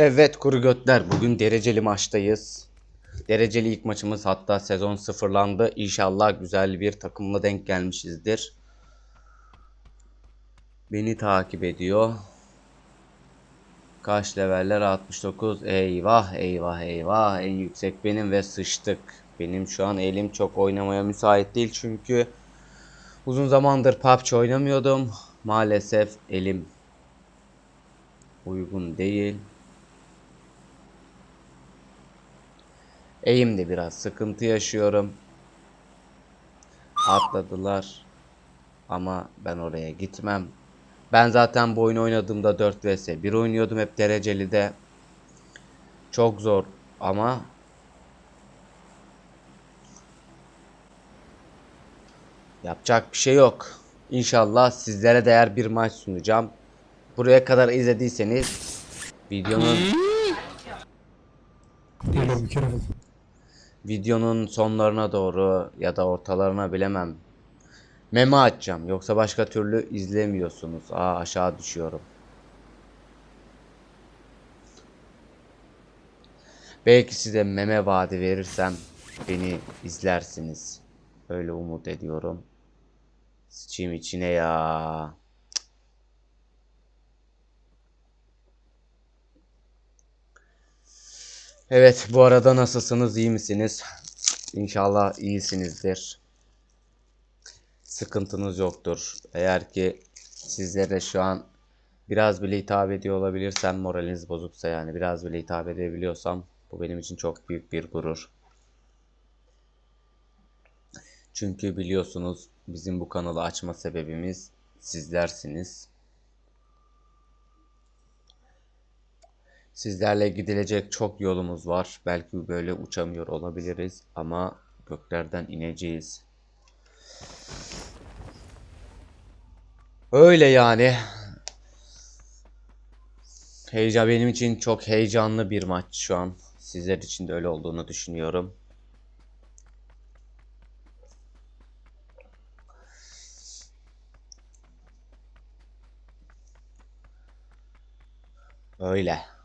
Evet kuru götler bugün dereceli maçtayız. Dereceli ilk maçımız hatta sezon sıfırlandı. İnşallah güzel bir takımla denk gelmişizdir. Beni takip ediyor. Kaç leveller 69. Eyvah eyvah eyvah en yüksek benim ve sıçtık. Benim şu an elim çok oynamaya müsait değil çünkü uzun zamandır PUBG oynamıyordum. Maalesef elim uygun değil. Eğimde biraz sıkıntı yaşıyorum. Atladılar. Ama ben oraya gitmem. Ben zaten bu oyunu oynadığımda 4 vs 1 oynuyordum hep dereceli de. Çok zor ama yapacak bir şey yok. İnşallah sizlere değer bir maç sunacağım. Buraya kadar izlediyseniz videonun. Videonun sonlarına doğru ya da ortalarına bilemem. Meme açacağım. Yoksa başka türlü izlemiyorsunuz. Aa aşağı düşüyorum. Belki size meme vaadi verirsem beni izlersiniz. Öyle umut ediyorum. Sıçayım içine ya. Evet bu arada nasılsınız iyi misiniz? İnşallah iyisinizdir. Sıkıntınız yoktur. Eğer ki sizlere şu an biraz bile hitap ediyor olabilirsem moraliniz bozuksa yani biraz bile hitap edebiliyorsam bu benim için çok büyük bir gurur. Çünkü biliyorsunuz bizim bu kanalı açma sebebimiz sizlersiniz. Sizlerle gidilecek çok yolumuz var. Belki böyle uçamıyor olabiliriz ama göklerden ineceğiz. Öyle yani. Heyecan benim için çok heyecanlı bir maç şu an. Sizler için de öyle olduğunu düşünüyorum. Öyle.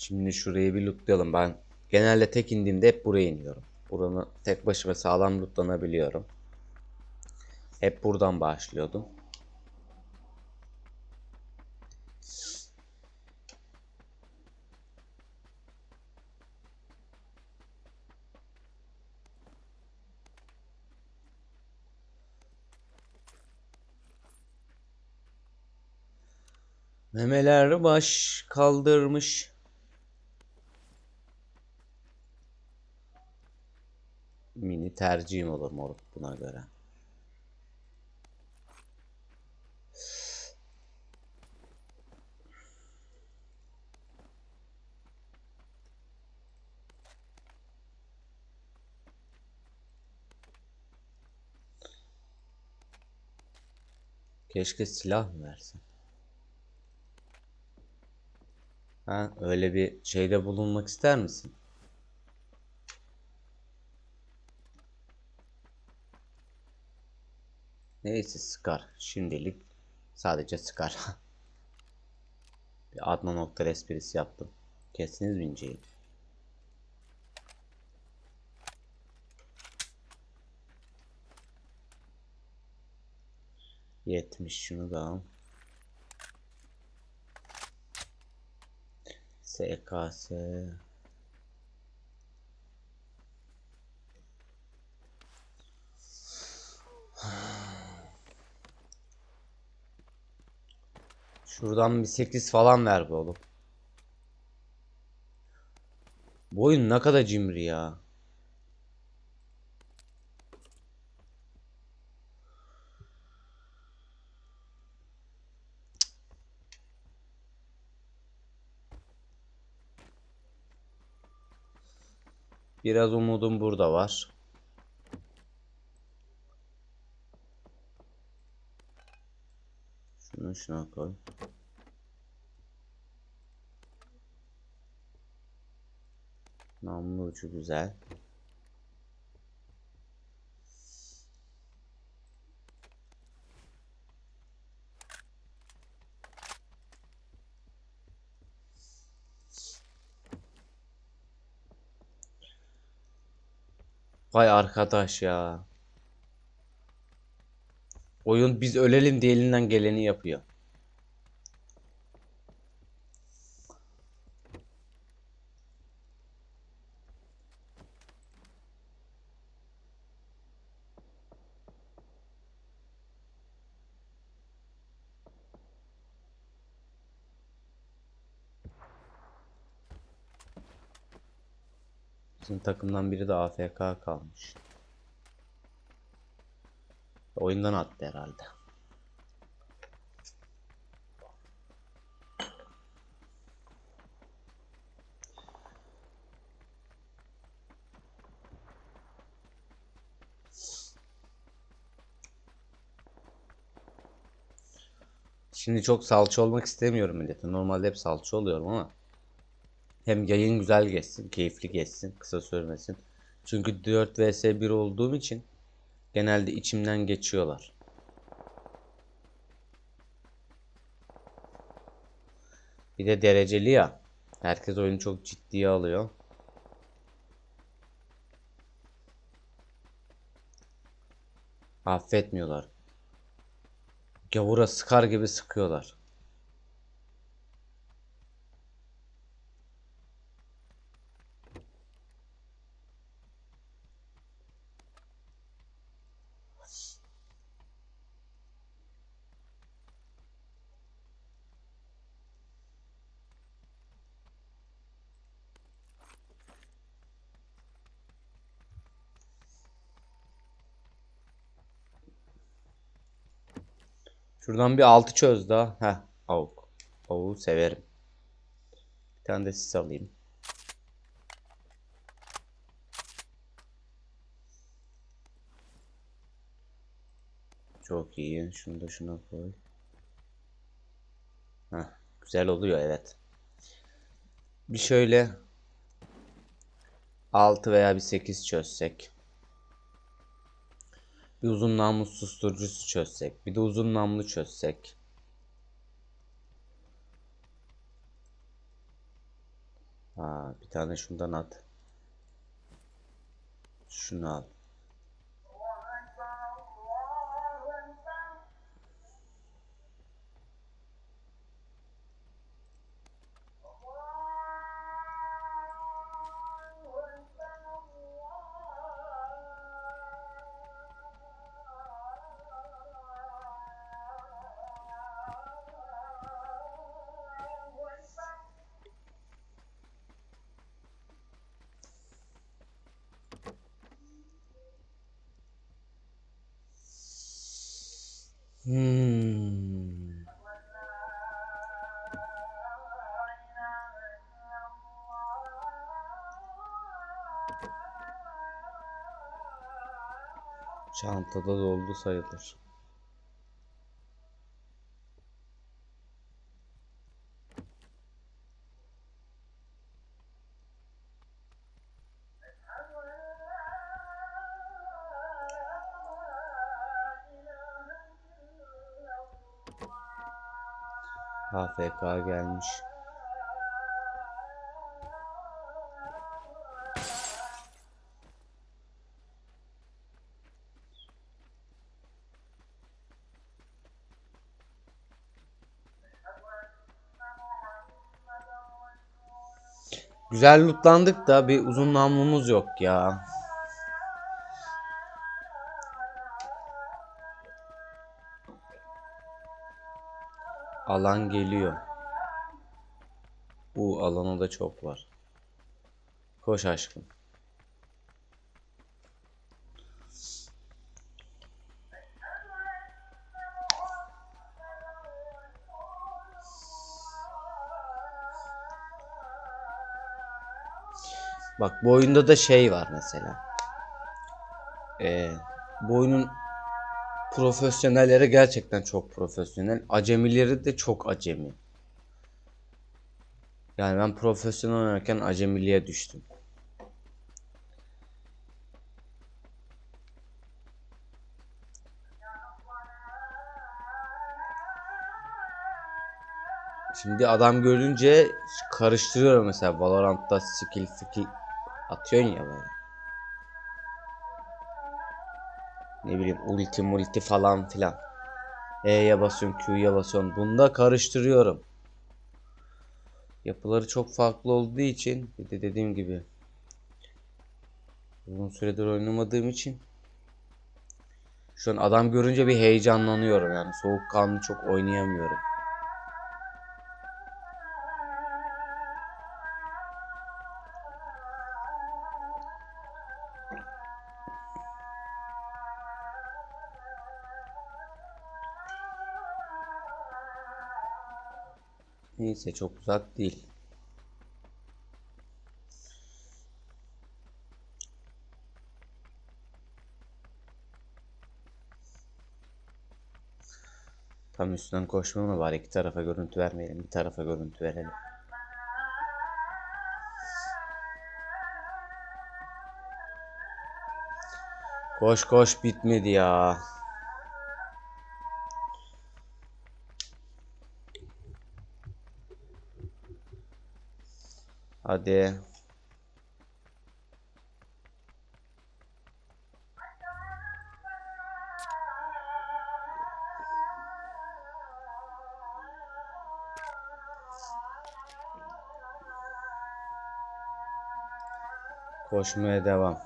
Şimdi şurayı bir lootlayalım. Ben genelde tek indiğimde hep buraya iniyorum. Buranı tek başıma sağlam lootlanabiliyorum. Hep buradan başlıyordum. Memeler baş kaldırmış. Mini tercihim olur moruk buna göre. Keşke silah mı versin? Ha, öyle bir şeyde bulunmak ister misin? Neyse Scar. Şimdilik sadece Scar. bir Adnan Oktar esprisi yaptım. Kestiniz mi inceyi? Yetmiş şunu da. SKS Şuradan bir 8 falan ver be oğlum. Bu oyun ne kadar cimri ya. Biraz umudum burada var. şuna koy. Namlu ucu güzel. Vay arkadaş ya. Oyun biz ölelim diye elinden geleni yapıyor. Takımdan biri de AFK kalmış. Oyundan attı herhalde. Şimdi çok salça olmak istemiyorum millete. Normalde hep salça oluyorum ama hem yayın güzel geçsin, keyifli geçsin, kısa sürmesin. Çünkü 4 vs 1 olduğum için genelde içimden geçiyorlar. Bir de dereceli ya. Herkes oyunu çok ciddiye alıyor. Affetmiyorlar. Gavura sıkar gibi sıkıyorlar. Şuradan bir altı çöz daha. Heh, avuk. Avuğu severim. Bir tane de sis alayım. Çok iyi. Şunu da şuna koy. Heh, güzel oluyor evet. Bir şöyle 6 veya bir 8 çözsek. Bir uzun namlu susturucusu çözsek. Bir de uzun namlu çözsek. Ha, bir tane şundan at. Şunu al. Çantada doldu sayılır. AFK gelmiş. Güzel lootlandık da bir uzun namlumuz yok ya. Alan geliyor. Bu alana da çok var. Koş aşkım. Bak bu oyunda da şey var mesela. Ee, bu oyunun profesyonelleri gerçekten çok profesyonel. Acemileri de çok acemi. Yani ben profesyonel oynarken acemiliğe düştüm. Şimdi adam görünce karıştırıyorum mesela Valorant'ta skill skill atıyorsun ya böyle. ne bileyim ulti multi falan filan. E'ye basıyorum, Q'ya basıyorum. Bunda karıştırıyorum. Yapıları çok farklı olduğu için bir de dediğim gibi uzun süredir oynamadığım için şu an adam görünce bir heyecanlanıyorum yani soğukkanlı çok oynayamıyorum. Neyse çok uzak değil. Tam üstünden koşmama var. iki tarafa görüntü vermeyelim. Bir tarafa görüntü verelim. Koş koş bitmedi ya. Hadi. Koşmaya devam.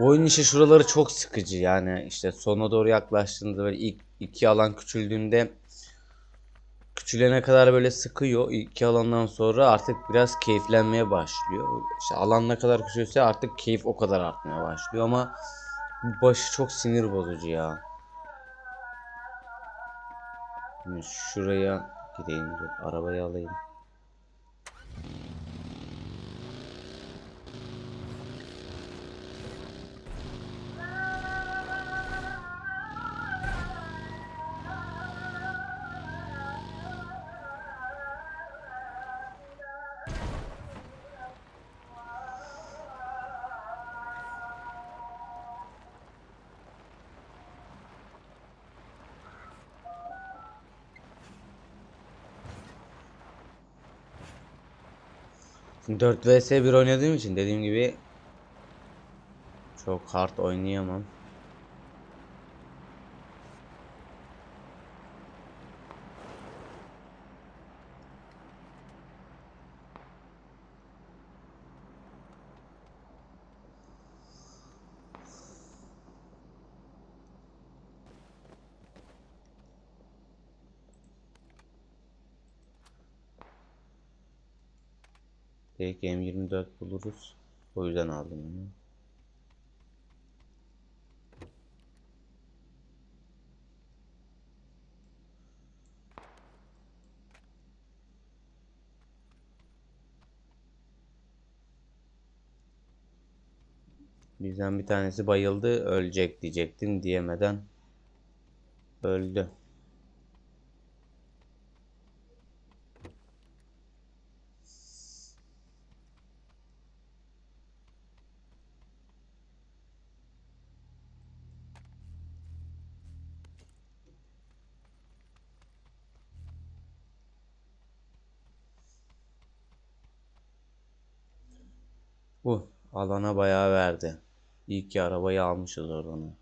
Oyun işte şuraları çok sıkıcı yani işte sona doğru yaklaştığında böyle ilk iki alan küçüldüğünde küçülene kadar böyle sıkıyor. İki alandan sonra artık biraz keyiflenmeye başlıyor. İşte alan ne kadar küçülse artık keyif o kadar artmaya başlıyor ama bu başı çok sinir bozucu ya. Şimdi şuraya gideyim arabayı alayım. 4 vs 1 oynadığım için dediğim gibi çok hard oynayamam. Belki M24 buluruz. O yüzden aldım onu. Bizden bir tanesi bayıldı, ölecek diyecektin diyemeden öldü. Bu alana bayağı verdi. İyi ki arabayı almışız oradan.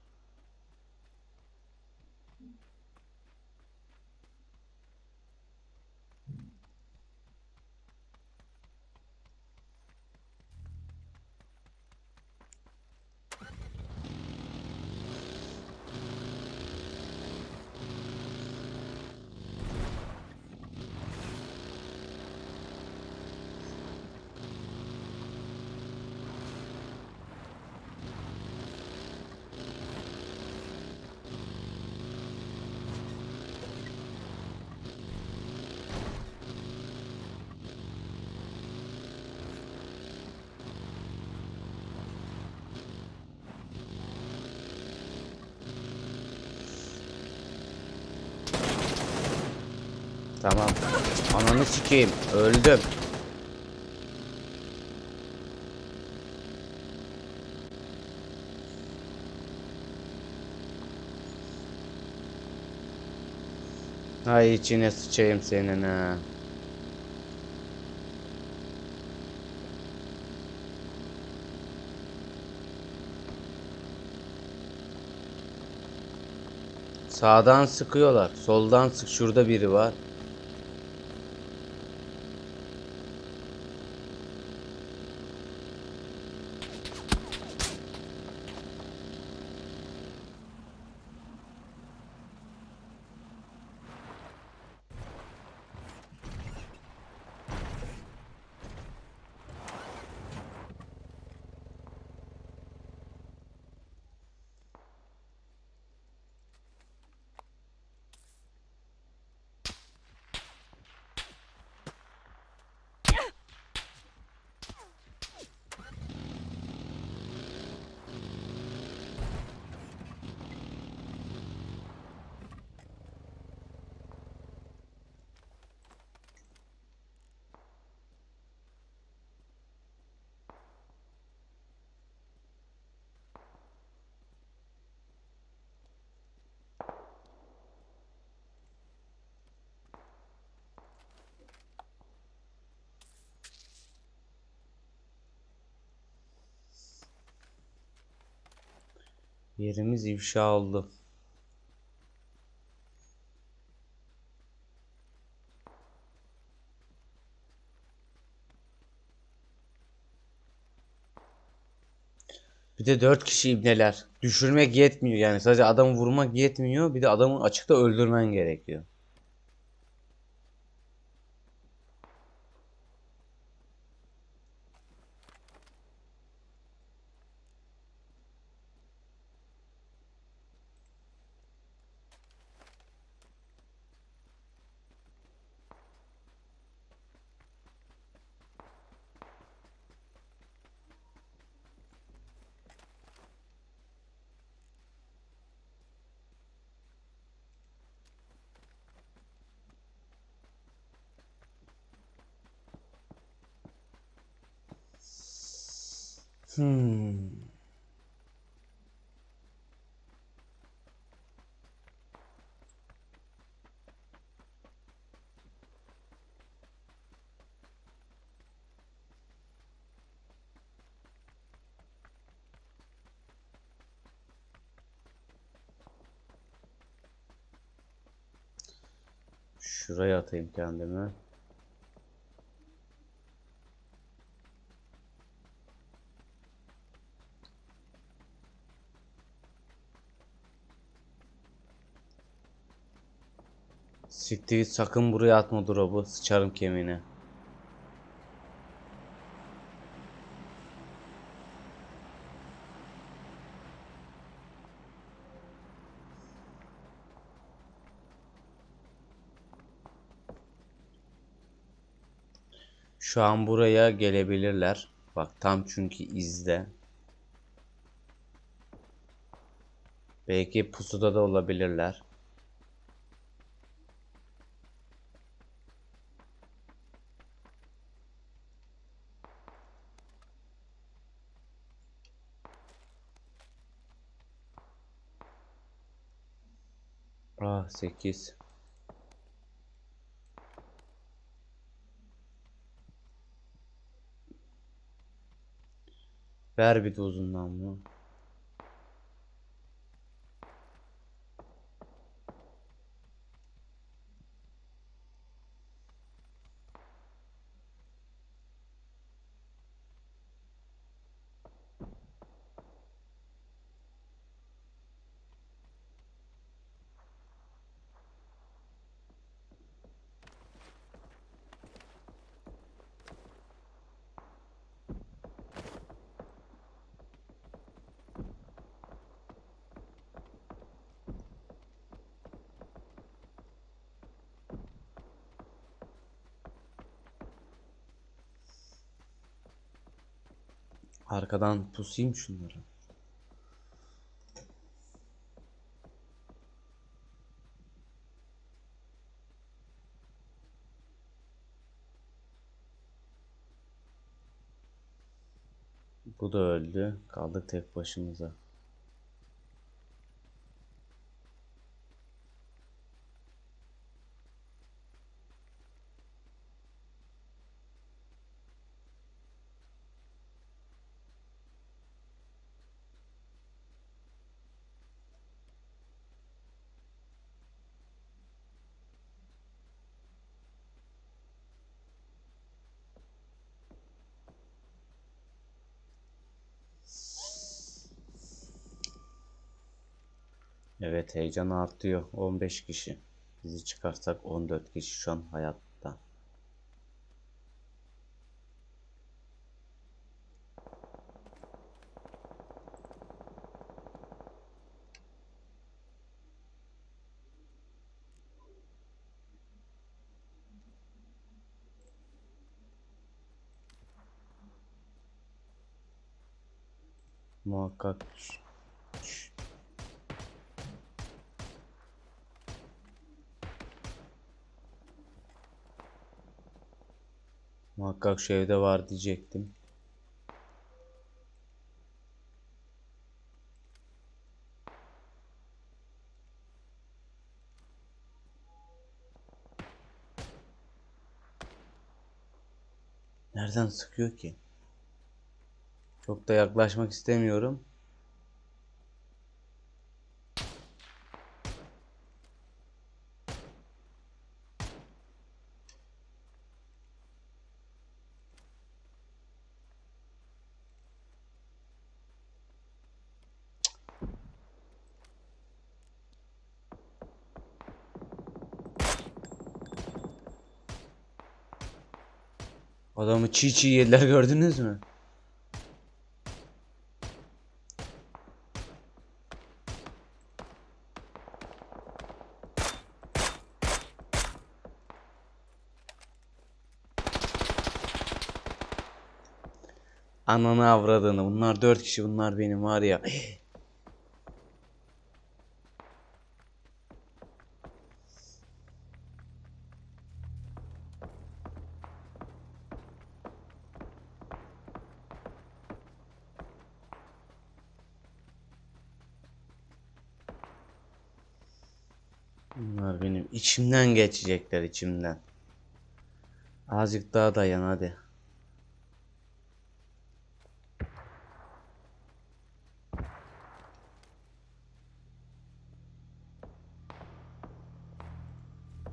Tamam. Ananı sikeyim. Öldüm. Ay içine sıçayım senin ha. Sağdan sıkıyorlar. Soldan sık. Şurada biri var. Yerimiz ifşa oldu. Bir de 4 kişi ibneler. Düşürmek yetmiyor yani. Sadece adamı vurmak yetmiyor. Bir de adamı açıkta öldürmen gerekiyor. Şuraya atayım kendimi. Git, sakın buraya atma drop'u. Sıçarım kemiğine. Şu an buraya gelebilirler. Bak tam çünkü izde. Belki pusuda da olabilirler. 8. Ver bir de uzundan mı? Arkadan pusayım şunları. Bu da öldü. Kaldık tek başımıza. Evet heyecan artıyor. 15 kişi. Bizi çıkarsak 14 kişi şu an hayatta. Muhakkak Muhakkak şu evde var diyecektim. Nereden sıkıyor ki? Çok da yaklaşmak istemiyorum. Çiğ çiğ yediler gördünüz mü? Ananı avradını. Bunlar dört kişi bunlar benim var ya. İçimden geçecekler içimden. Azıcık daha dayan hadi.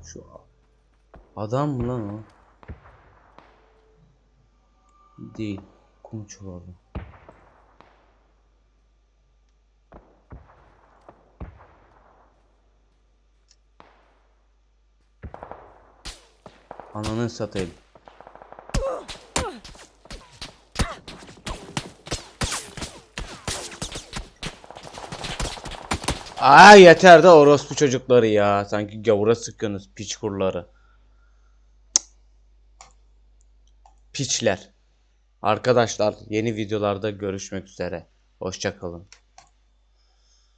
Şu adam mı lan o? Değil. Kum çuvalı. Ananı satayım. Aa yeter de orospu çocukları ya. Sanki gavura sıkıyorsunuz piç kurları. Piçler. Arkadaşlar yeni videolarda görüşmek üzere. Hoşça kalın.